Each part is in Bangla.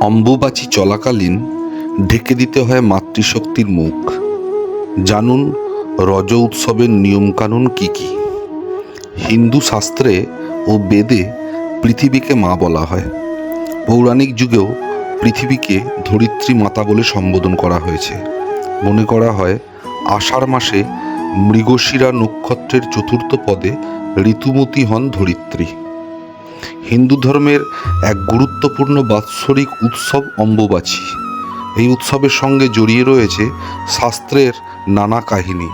অম্বুবাচী চলাকালীন ঢেকে দিতে হয় মাতৃশক্তির মুখ। জানুন রজ উৎসবের নিয়মকানুন কি কি? হিন্দু শাস্ত্রে ও বেদে পৃথিবীকে মা বলা হয়। পৌরাণিক যুগেও পৃথিবীকে ধরিত্রী মাতা বলে সম্বোধন করা হয়েছে। মনে করা হয়, আষাঢ় মাসে মৃগশিরা নক্ষত্রের চতুর্থ পদে ঋতুমতী হন ধরিত্রী। হিন্দু ধর্মের এক গুরুত্বপূর্ণ বাৎসরিক উৎসব অম্বুবাচী। এই উৎসবের সঙ্গে জড়িয়ে রয়েছে শাস্ত্রের নানা কাহিনী।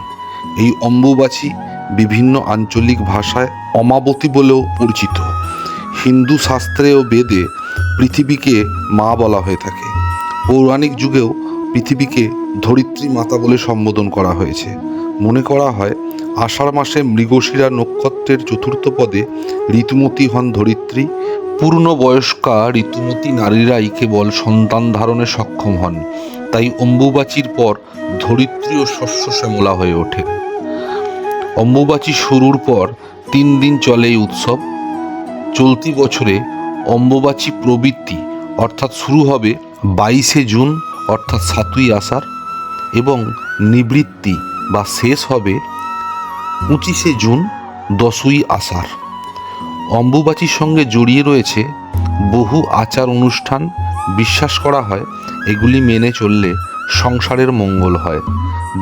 এই অম্বুবাচী বিভিন্ন আঞ্চলিক ভাষায় অমাবতী বলেও পরিচিত। হিন্দু শাস্ত্রে ও বেদে পৃথিবীকে মা বলা হয়ে থাকে। পৌরাণিক যুগেও পৃথিবীকে ধরিত্রী মাতা বলে সম্বোধন করা হয়েছে। মনে করা হয়, আষাঢ় মাসে মৃগশিরা নক্ষত্রের চতুর্থ পদে ঋতুমতী হন ধরিত্রী। পূর্ণ বয়স্কা ঋতুমতী নারীরাই কেবল সন্তান ধারণে সক্ষম হন। তাই অম্বুবাচীর পর ধরিত্রী ও শস্য শ্যামলা হয়ে ওঠে। অম্বুবাচী শুরুর পর তিন দিন চলে এই উৎসব। চলতি বছরে অম্বুবাচী প্রবৃত্তি অর্থাৎ শুরু হবে বাইশে জুন, অর্থাৎ সাতই আষাঢ় এবং নিবৃত্তি বা শেষ হবে পঁচিশে জুন দশই আষাঢ়। অম্বুবাচীর সঙ্গে জড়িয়ে রয়েছে বহু আচার অনুষ্ঠান। বিশ্বাস করা হয় এগুলি মেনে চললে সংসারের মঙ্গল হয়।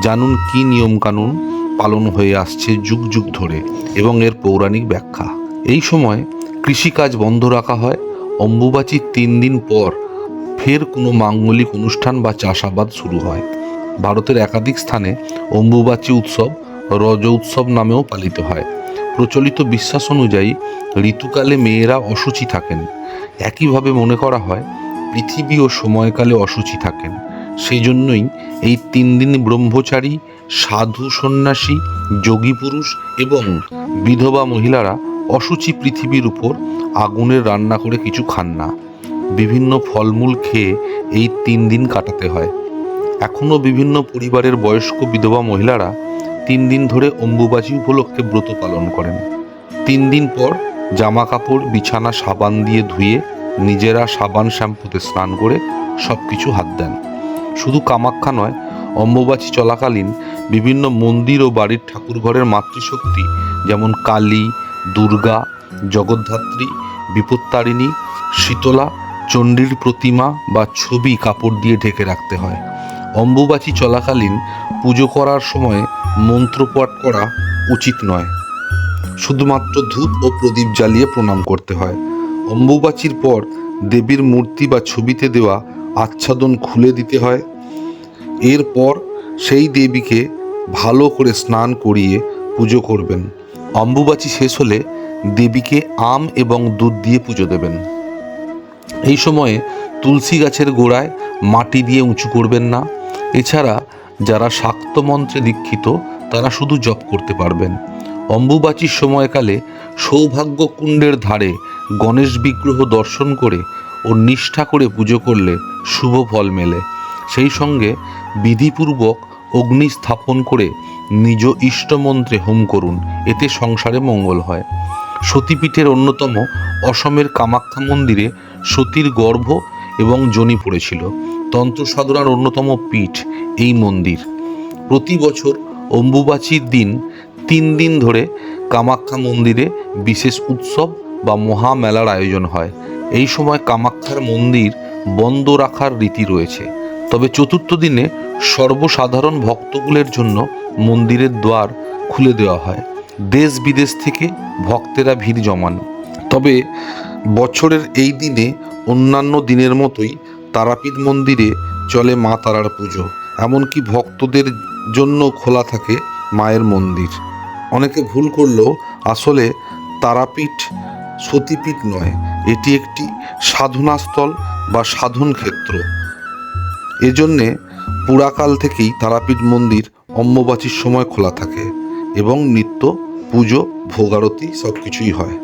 জানুন কি নিয়মকানুন পালন হয়ে আসছে যুগ যুগ ধরে এবং এর পৌরাণিক ব্যাখ্যা। এই সময় কৃষিকাজ বন্ধ রাখা হয়। অম্বুবাচীর তিন দিন পর ফের কোনো মাঙ্গলিক অনুষ্ঠান বা চাষাবাদ শুরু হয়। ভারতের একাধিক স্থানে অম্বুবাচী উৎসব, রজ উৎসব নামেও পালিত হয়। প্রচলিত বিশ্বাস অনুযায়ী ঋতুকালে মেয়েরা অসুচি থাকেন। একইভাবে মনে করা হয়, পৃথিবী ও সময়কালে অসুচি থাকেন। সেই জন্যই এই তিন দিন ব্রহ্মচারী, সাধু সন্ন্যাসী, যোগী পুরুষ এবং বিধবা মহিলারা অসুচি পৃথিবীর উপর আগুনের রান্না করে কিছু খান না। বিভিন্ন ফলমূল খেয়ে এই তিন দিন কাটাতে হয়। এখনও বিভিন্ন পরিবারের বয়স্ক বিধবা মহিলারা তিন দিন ধরে অম্বুবাচী উপলক্ষে ব্রত পালন করেন। তিন দিন পর জামা কাপড় বিছানা, সাবান দিয়ে ধুয়ে নিজেরা সাবান শ্যাম্পুতে স্নান করে সব কিছু হাত দেন। শুধু কামাখ্যা নয়, অম্বুবাচী চলাকালীন বিভিন্ন মন্দির ও বাড়ির ঠাকুরঘরের মাতৃশক্তি যেমন কালী, দুর্গা, জগদ্ধাত্রী, বিপত্তারিণী, শীতলা, চণ্ডীর প্রতিমা বা ছবি কাপড় দিয়ে ঢেকে রাখতে হয়। অম্বুবাচী চলাকালীন পুজো করার সময় মন্ত্রপাঠ করা উচিত নয়। শুধুমাত্র ধূপ ও প্রদীপ জ্বালিয়ে প্রণাম করতে হয়। অম্বুবাচীর পর দেবীর মূর্তি বা ছবিতে দেওয়া আচ্ছাদন খুলে দিতে হয়। এরপর সেই দেবীকে ভালো করে স্নান করিয়ে পুজো করবেন। অম্বুবাচী শেষ হলে দেবীকে আম এবং দুধ দিয়ে পুজো দেবেন। এই সময়ে তুলসী গাছের গোড়ায় মাটি দিয়ে উঁচু করবেন না। এছাড়া যারা শাক্ত মন্ত্রে দীক্ষিত, তারা শুধু জপ করতে পারবেন। অম্বুবাচীর সময়কালে সৌভাগ্য কুণ্ডের ধারে গণেশ বিগ্রহ দর্শন করে ও নিষ্ঠা করে পুজো করলে শুভ ফল মেলে। সেই সঙ্গে বিধিপূর্বক অগ্নি স্থাপন করে নিজ ইষ্টমন্ত্রে হোম করুন, এতে সংসারে মঙ্গল হয়। সতীপীঠের অন্যতম অসমের কামাখ্যা মন্দিরে সতীর গর্ভ এবং জনি পড়েছিল। তন্ত্র সাধনার অন্যতম পীঠ এই মন্দির। প্রতি বছর অম্বুবাচীর দিন তিন দিন ধরে কামাখ্যা মন্দিরে বিশেষ উৎসব বা মহামেলার আয়োজন হয়। এই সময় কামাখ্যার মন্দির বন্ধ রাখার রীতি রয়েছে। তবে চতুর্থ দিনে সর্বসাধারণ ভক্তকুলের জন্য মন্দিরের দ্বার খুলে দেওয়া হয়। দেশ বিদেশ থেকে ভক্তেরা ভিড় জমান। তবে বছরের এই দিনে অন্যান্য দিনের মতোই তারাপীঠ মন্দিরে চলে মা তারার পুজো, এমনকি ভক্তদের জন্য খোলা থাকে মায়ের মন্দির। অনেকে ভুল করলেও আসলে তারাপীঠ সতীপীঠ নয়, এটি একটি সাধনাস্থল বা সাধন ক্ষেত্র। এজন্যে পুরাকাল থেকেই তারাপীঠ মন্দির অম্বুবাচীর সময় খোলা থাকে এবং নিত্য পুজো, ভোগারতি সব কিছুই হয়।